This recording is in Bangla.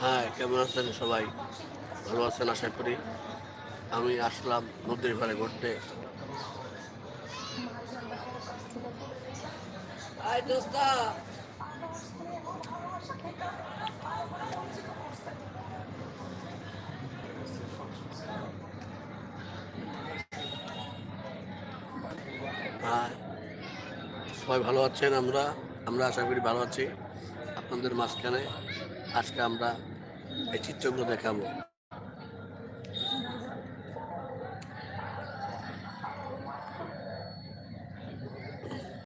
হ্যাঁ কেমন আছেন সবাই? ভালো আছেন, আশা করি। আমি আসলাম নদীর ঘরে ঘুরতে। আয় দোস্তা। হ্যাঁ সবাই ভালো আছেন আমরা? আমরা আশা করি ভালো আছি। আপনাদের মাঝখানে আজকে আমরা এই চিত্রগুলো দেখাবো।